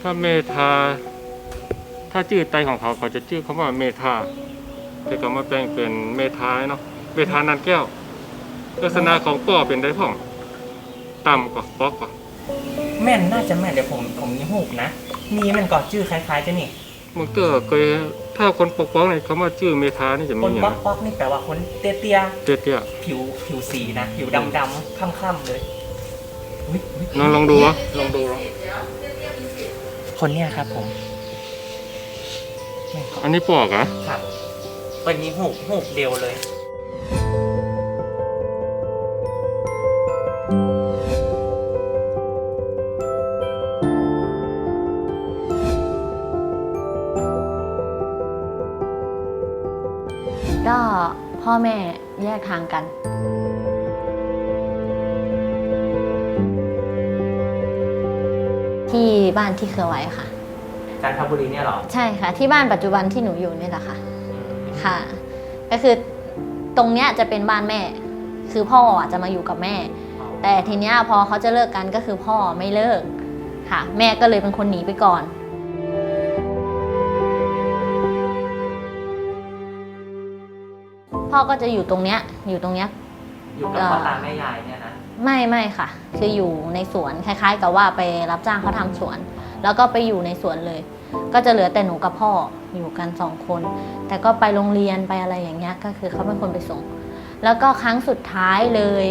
ถ้าเมธา ถ้าชื่อไตของเขาเขาจะชื่อคำว่าเมธาแต่ก็มาแปลงเป็นเมธาเนาะ เมธานันแก้ว ลักษณะของป่อเป็นได้พ่อง ต่ำกว่าป๊อกกว่า แม่นน่าจะแม่นเดี๋ยวผมผมนี่หูกนะ มีมันก่อชื่อคล้ายๆจะนี่มันก็เคยถ้าคนปกป้องเนี่ยเขามาชื่อเมธานี่จะคมีนอย่างป๊อกป๊อกนี่แปลว่าคนเตี้ยเตี้ยๆผิวผิวสีนะ ผิวดำๆค่ำๆเลยอุ๊ยอุ๊ยๆลองลองดูวะลองดูลอง คนเนี้ยครับผมแม่นก่อนอันนี้ปอกเหรอะครับวันนี้หูกหูกเดียวเลย ก็พ่อแม่แยกทางกัน ที่บ้านที่เคยไว้ค่ะ จันทบุรีเนี่ยเหรอใช่ค่ะ ที่บ้านปัจจุบันที่หนูอยู่นี่แหละค่ะค่ะ ก็คือตรงเนี้ยจะเป็นบ้านแม่ คือพ่ออะจะมาอยู่กับแม่ แต่ทีเนี้ยพอเขาจะเลิกกันก็คือพ่อไม่เลิกค่ะ แม่ก็เลยเป็นคนหนีไปก่อน พ่อก็จะอยู่ตรงเนี้ยอยู่ตรงเนี้ย อยู่กับพ่อตาแม่ยายเนี่ยนะ ไม่ไม่ค่ะ คืออยู่ในสวนคล้าย ๆ กับว่าไปรับจ้างเขาทำสวน แล้วก็ไปอยู่ในสวนเลย ก็จะเหลือแต่หนูกับพ่ออยู่กันสองคน แต่ก็ไปโรงเรียนไปอะไรอย่างเงี้ยก็คือเขาเป็นคนไปส่ง แล้วก็ครั้งสุดท้ายเลย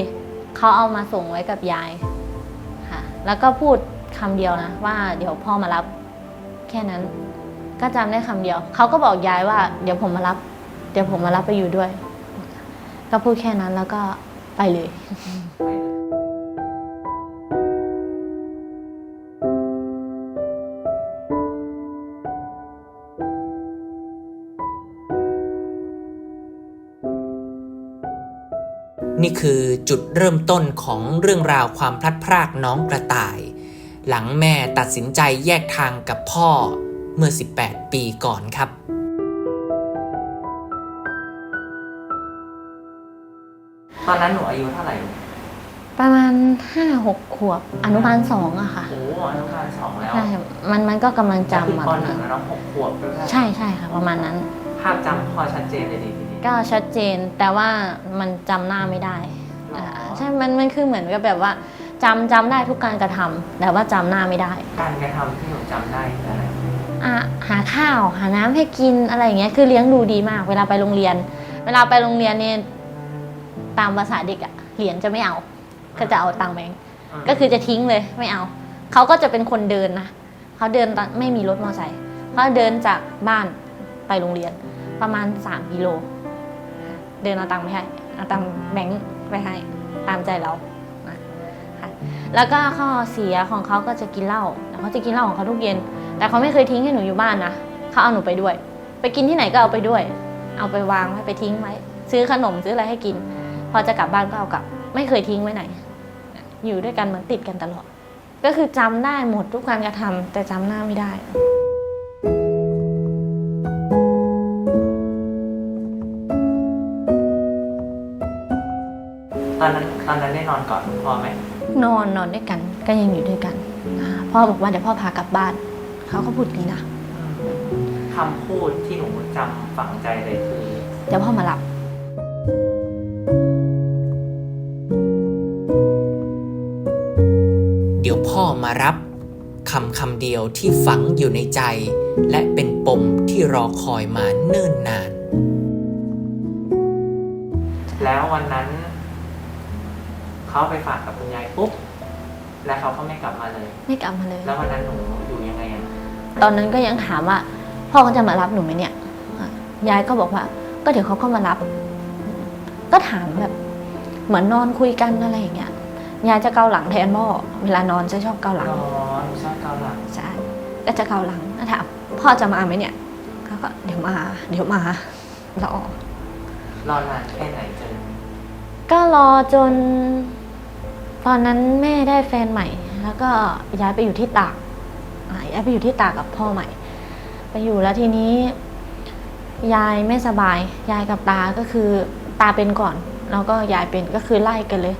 เขาเอามาส่งไว้กับยายค่ะ แล้วก็พูดคำเดียวนะว่าเดี๋ยวพ่อมารับ แค่นั้น ก็จำได้คำเดียวเขาก็บอกยายว่า เดี๋ยวผมมารับ เดี๋ยวผมมารับไปอยู่ด้วย ก็พูดแค่นั้นแล้วก็ไปเลย นี่คือจุดเริ่มต้นของเรื่องราวความพลัดพรากน้องกระต่าย หลังแม่ตัดสินใจแยกทางกับพ่อเมื่อ 18 ปีก่อนครับ ตอนนั้นหนูอายุเท่าไหร่ลูกประมาณห้าหกขวบอนุบาลสองอะค่ะโอ้อนุบาลสองแล้วใช่มันมันก็กำลังจะขึ้นจำมาปตอนหนึ่นั้งนแล้วเน้องหกขวบด้วยนะใช่ใช่ค่ะ ประมาณนั้น ภาพจำพ่อชัดเจนเลยดีทีนี้ ก็ชัดเจนแต่ว่ามันจำหน้าไม่ได้อ๋ออ่าใช่มันมันคือเหมือนกับแบบว่าจำจำได้ทุกการกระทำแต่ว่าจำหน้าไม่ได้ การกระทำที่หนูจำได้คืออะไรอะหาข้าวหาน้ำให้กินอะไรอย่างเงี้ยคือเลี้ยงดูดีมาก เวลาไปโรงเรียน เวลาไปโรงเรียนเนี่ยตามภาษาเด็กอะเหรียญจะไม่เอา ก็จะเอาตังค์แบงค์ก็คือจะทิ้งเลยไม่เอา เขาก็จะเป็นคนเดินนะเขาเดินตอนไม่มีรถมอเตอร์ไซค์เขาเดินจากบ้านไปโรงเรียนประมาณ 3 กิโล เดินเอาตังค์ไปให้เอาตังค์แบงค์ไปให้ตามใจเรานะคะแล้วก็ข้อเสียของเขาก็จะกินเหล้าเขาจะกินเหล้าของเขาทุกเย็น แต่เขาไม่เคยทิ้งให้หนูอยู่บ้านนะเขาเอาหนูไปด้วย ไปกินที่ไหนก็เอาไปด้วย เอาไปวางไว้ไปทิ้งไว้ซื้อขนมซื้ออะไรให้กิน พอจะกลับบ้านก็เอากลับ ไม่เคยทิ้งไว้ไหน อยู่ด้วยกันเหมือนติดกันตลอด ก็คือจำได้หมดทุกการกระทำแต่จำหน้าไม่ได้ ตอนนั้นตอนนั้นได้นอนกอดคุณพ่อไหมนอนนอนด้วยกัน ก็ยังอยู่ด้วยกันอ่าพ่อบอกว่าเดี๋ยวพ่อพากลับบ้าน เขาก็พูดอย่างนี้นะ คำพูดที่หนูจำฝังใจเลยคือเดี๋ยวพ่อมารับ เดี๋ยวพ่อมารับคำคำเดียวที่ฝังอยู่ในใจ และเป็นปมที่รอคอยมาเนิ่นนาน เขาไปฝากกับคุณยายปุ๊บแล้วเขาก็ไม่กลับมาเลย ไม่กลับมาเลย แล้ววันนั้นหนูอยู่ยังไงอะตอนนั้นก็ยังถามว่า พ่อเขาจะมารับหนูไหมเนี่ยอะยายก็บอกว่า ก็เดี๋ยวเขาก็มารับ ก็ถามแบบ เหมือนนอนคุยกันอะไรอย่างเงี้ยยายจะเกาหลังแทนพ่อเวลานอนจะชอบเกาหลังอ๋อหนูชอบเกาหลังใช่ก็จะเกาหลังแล้วถามพ่อจะมาไหมเนี่ยเขาก็เดี๋ยวมา เดี๋ยวมารอรอนานแค่ไหนจนก็รอจน ตอนนั้นแม่ได้แฟนใหม่ แล้วก็ย้ายไปอยู่ที่ตากอ่าย้ายไปอยู่ที่ตากกับพ่อใหม่ ไปอยู่แล้วทีนี้ ยายไม่สบาย ยายกับตาก็คือตาเป็นก่อน แล้วก็ยายเป็นก็คือไล่กันเลย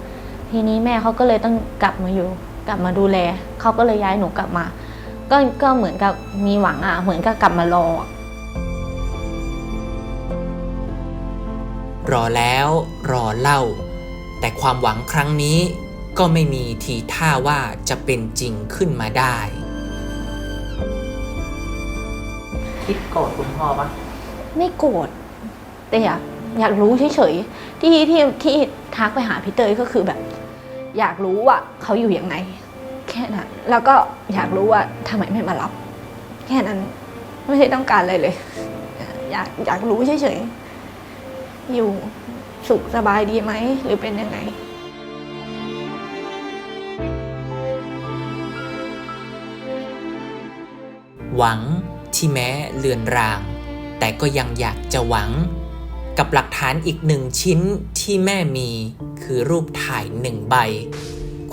ทีนี้แม่เขาก็เลยต้องกลับมาอยู่ กลับมาดูแลเขาก็เลยย้ายหนูกลับมา ก็ก็เหมือนกับมีหวังอะ เหมือนกับกลับมารออะ รอแล้วรอเล่า แต่ความหวังครั้งนี้ ก็ไม่มีทีท่าว่าจะเป็นจริงขึ้นมาได้ คิดโกรธคุณพ่อปะไม่โกรธแต่อยากอยากรู้เฉยๆที่ที่ที่ทักไปหาพี่เตยก็คือแบบ อยากรู้ว่าเขาอยู่ยังไง แค่นั้นแล้วก็อยากรู้ว่าทำไมไม่มารับ แค่นั้นไม่ได้ต้องการอะไรเลย อยากอยากรู้เฉยๆอยู่สุขสบายดีไหมหรือเป็นยังไง หวังที่แม้เลือนราง แต่ก็ยังอยากจะหวัง กับหลักฐานอีกหนึ่งชิ้นที่แม่มีคือรูปถ่ายหนึ่งใบ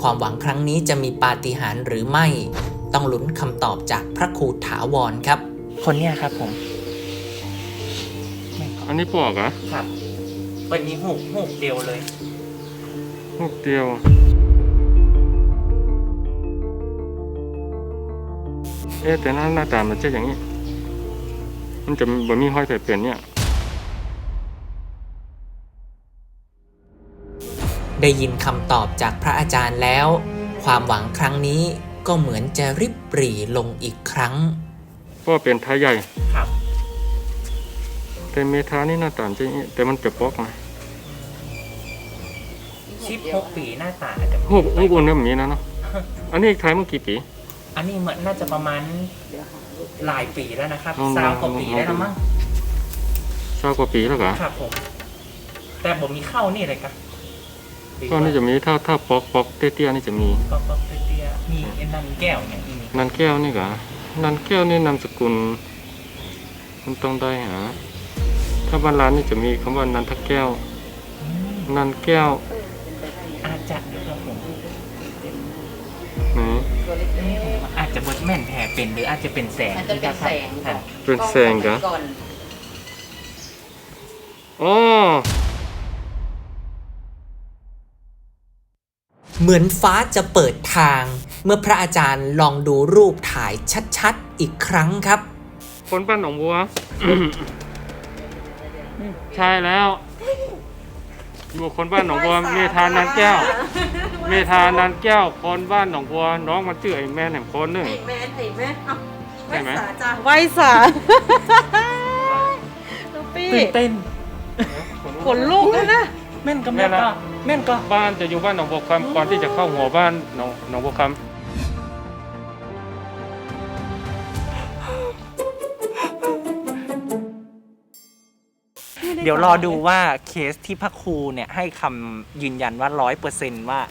ความหวังครั้งนี้จะมีปาฏิหาริย์หรือไม่ ต้องลุ้นคำตอบจากพระครูถาวรครับ คนเนี้ยครับผมอันนี้ปอกเหรอะครับเป็นมีหูหูเดียวเลย ลูกเดียว เอ๊ะแต่หน้าหน้าตามันจะอย่างนี้ มันจะบ่มีห้อยแผลเป็นเนี่ยได้ยินคำตอบจากพระอาจารย์แล้ว ความหวังครั้งนี้ก็เหมือนจะริบปรีลงอีกครั้งเพราะว่าเป็นท้ายใหญ่ครับแต่เมทานี่หน้าตามันจะอย่างนี้แต่มันจะปอกนะชิปหกปีหน้าตาอาจจะหูหูอุ่นเนี่ยแบบนี้นะเนาะอันนี้ท้ายเมื่อกี่ปี อันนี้เหมือนน่าจะประมาณหลายปีแล้วนะครับลองสามกว่าลองปีลองได้แล้วมั้งเศร้ากว่าปีแล้วกะครับผม แต่ผมมีเข้านี่เลยครับก็นี่จะมีถ้าถ้าปอกปอกเตี้ยๆนี่จะมีปอกปอกเตี้ยๆมีไอ้นันแก้วเนี่ยมีนันแก้วนี่กะนันแก้วนี่นามสกุลมันต้องได้หา ถ้าบ้านร้านนี่จะมีคำว่านันทแก้ว อืมนันแก้วอาจจะครับผมไหนอาจจะบด แม่นแผลเป็นหรืออาจจะเป็นแสงอาจจะเป็นแสงครับเป็นแสงกะก่อนอ๋อเหมือนฟ้าจะเปิดทาง เมื่อพระอาจารย์ลองดูรูปถ่ายชัดๆ อีกครั้งครับ คนบ้านหนองบัว ใช่แล้วอยู่คนบ้านหนองบัวเมธานันแก้ว เมธานันแก้วคนบ้านหนองบัวน้องมันชื่อไอ้แม่แหนมคนหนึ่ง ไอ้แม่ไอ้แม่เอ้าใช่ไหมสาจ้าไวสาลูกปี้ตื่นเต้นขนลุกเลยนะแม่นก็แม่นก็แม่นก็บ้านจะอยู่บ้านหนองบัวคำก่อนที่จะเข้าหัวบ้านหนองหนองบัวคเดี๋ยวรอดูว่าเคสที่พระครูเนี่ยให้คำยืนยันว่าร้อยเปอร์เซนว่า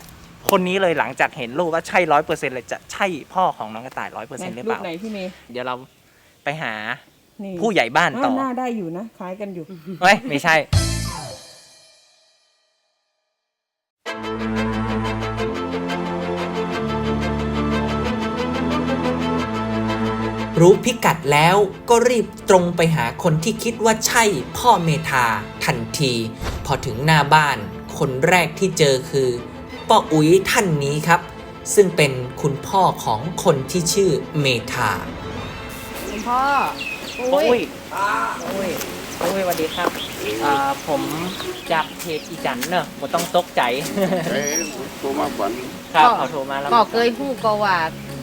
คนนี้เลยหลังจากเห็นรูปว่าใช่ร้อยเปอร์เซ็นเลยจะใช่พ่อของน้องกระต่ายร้อยเปอร์เซ็นหรือเปรูล่าปไหนพี่เมย์เดี๋ยวเราไปหานี่ผู้ใหญ่บ้านต่อหน้าได้อยู่นะคล้ายกันอยู่ เฮ้ยไม่ใช่ รู้พิกัดแล้วก็รีบตรงไปหาคนที่คิดว่าใช่พ่อเมธาทันที พอถึงหน้าบ้าน คนแรกที่เจอคือ ป้าอุ๋ยท่านนี้ครับ ซึ่งเป็นคุณพ่อของคนที่ชื่อเมธาคุณพ่ออุ้ยอุ้ยอุ้ยสวัสดีครับอ่าผมจากเพจอีจันเนอะผมต้องตกใจเอ้ยตัวมากกว่านี้ครับเขาโทรมาแล้วก็เคยฮู้ก็ว่า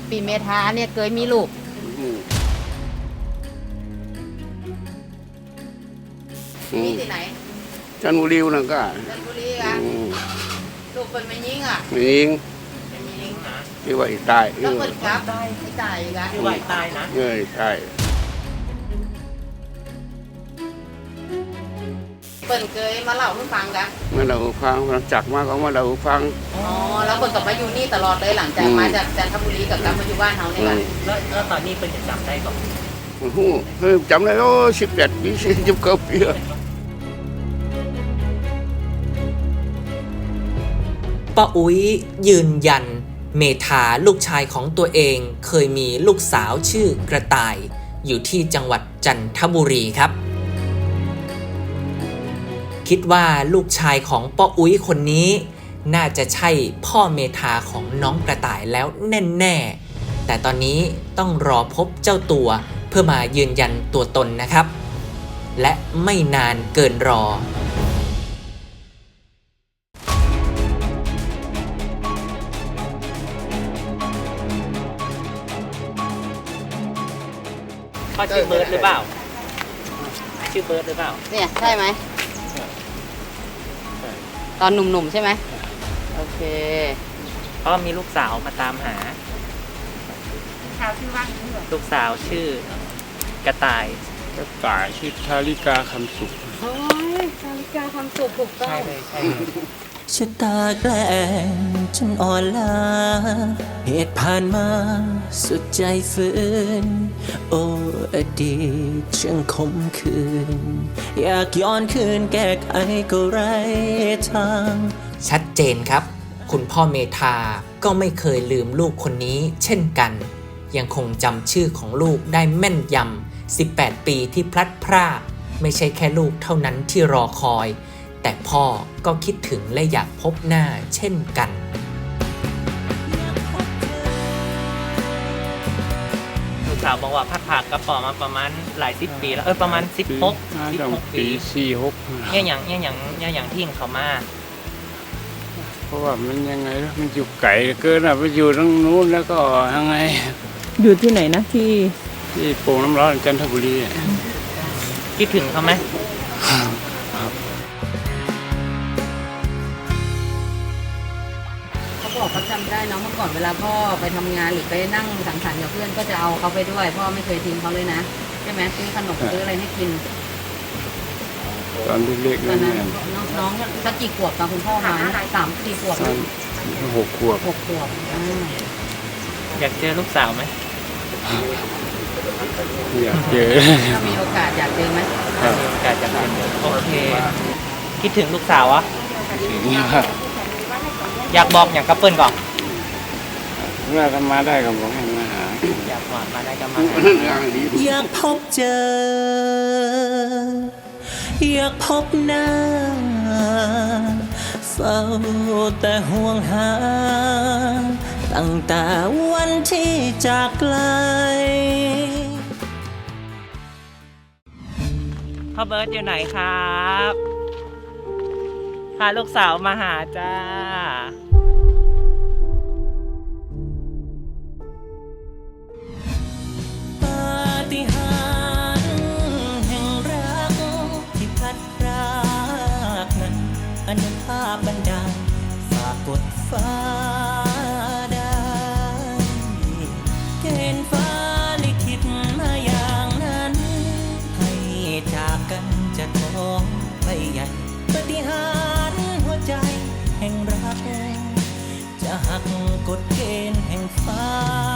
ปีเมทาเนี่ยเคยมีลูกอืมอืมีมที่ไหนจันทบุรีนั่นก็จันทบุรีอะอืมลูก เป็นไม่ยิงอะมีเองเป็นไม่ยิงที่ว่าอีกใต้เอแล้วอคนกลับไม่ตายอีกอะที่ว่าตายนะ เงยใต้เปิ่นเคยมาเล่าให้ฟังกันเมื่อเราฟังหลังจากมาก็มาเราฟัง อ๋อแล้วคนกลับมาอยู่นี่ตลอดเลยหลังจากอืม มาจากจันทบุรีกับกลับมาอยู่บ้านเฮาเนี่ยอืกันมแล้วแล้วตอนนี้เป็นจะจำได้ก่อน โอ้โหเฮ้ยจำได้โอ้สิบแปดปีสี่สิบเก้าปีแล้ ป้าอุ๋ยยืนยัน เมธาลูกชายของตัวเองเคยมีลูกสาวชื่อกระต่าย อยู่ที่จังหวัดจันทบุรีครับ คิดว่าลูกชายของป้าอุ๋ยคนนี้ น่าจะใช่พ่อเมธาของน้องกระต่ายแล้วแน่ๆ แต่ตอนนี้ต้องรอพบเจ้าตัวเพื่อมายืนยันตัวตนนะครับ และไม่นานเกินรอ พ่อชื่อเบิร์ดหรือเปล่า ชื่อเบิร์ดหรือเปล่า เนี่ยใช่ไหม ตอนหนุ่มๆใช่ไหม โอเค เพราะมีลูกสาวมาตามหาลูกสาวชื่อกระต่ายก็ตายชื่อชาลิกาคำสุขโอ้ยนาฬิกาความสุขถูกต้อง ใช่เลยใช่เลย ชะตาแกล้งฉันอ่อนล้าเหตุผ่านมาสุดใจฝืน โอ้อดีตช่างคมคืน อยากย้อนคืนแก้ไขก็ไรทาง ชัดเจนครับ คุณพ่อเมธาก็ไม่เคยลืมลูกคนนี้เช่นกัน ยังคงจำชื่อของลูกได้แม่นยำ18 ปีที่พลัดพรากไม่ใช่แค่ลูกเท่านั้นที่รอคอย แต่พ่อก็คิดถึงและอยากพบหน้าเช่นกัน ลูกสาวบอกว่าพัดผากกระป๋อมาประมาณหลายสิบปีแล้วเออประมาณสิบหกน่าสิบจะหกปีปีสี่หกเนี่ยอย่างเนี่ยอย่างเนี่ยอย่างที่เขามาเพราะว่ามันยังไงล่ะมันอยู่ไกลเกินอะไปอยู่ตรงนู้นแล้วก็ยังไงอยู่ที่ไหนนะที่ที่โป่งน้ำร้อนจันทบุรีอะคิดถึงเขาไหม เขาบอกเขาจำได้เนาะเมื่อก่อนเวลาพ่อไปทำงานหรือไปนั่งสังสรรค์กับเพื่อนก็จะเอาเขาไปด้วยพ่อไม่เคยทิ้งเขาเลยนะใช่ไหมซื้อขนมซื้ออะไรให้กินตอนเล็กๆตอนั่นนนั้นเนี่ยน้องน้องก็สักกี่ขวบตอนคุณพ่อมาสามสี่ขวบตอนหกขวบหกขวบอ่าอยากเจอลูกสาวไหมอยากเจอ ถ้ามีโอกาสอยากเจอไหมครับ มีโอกาสจะเป็นโอเค คิดถึงลูกสาววะถึงว่า อยากบอกอย่างกับเปิ้ลก่อนเมื่อทำมาได้ก็บอกให้มาหาอยากบอกมาได้ก็มาอยางดีอยากพบเจอ อยากพบหน้าเฝ้าแต่ห่วงหา ตั้งแต่วันที่จากไกลพ่อเบิร์ตอยู่ไหนครับาลูกสาวมาหาจ้า ปาฏิหาริย์แห่งรักที่พัดพรากนั้นอนุภาพบันดาลฝากกดฟ้า กฎเกณฑ์แห่งฟ้า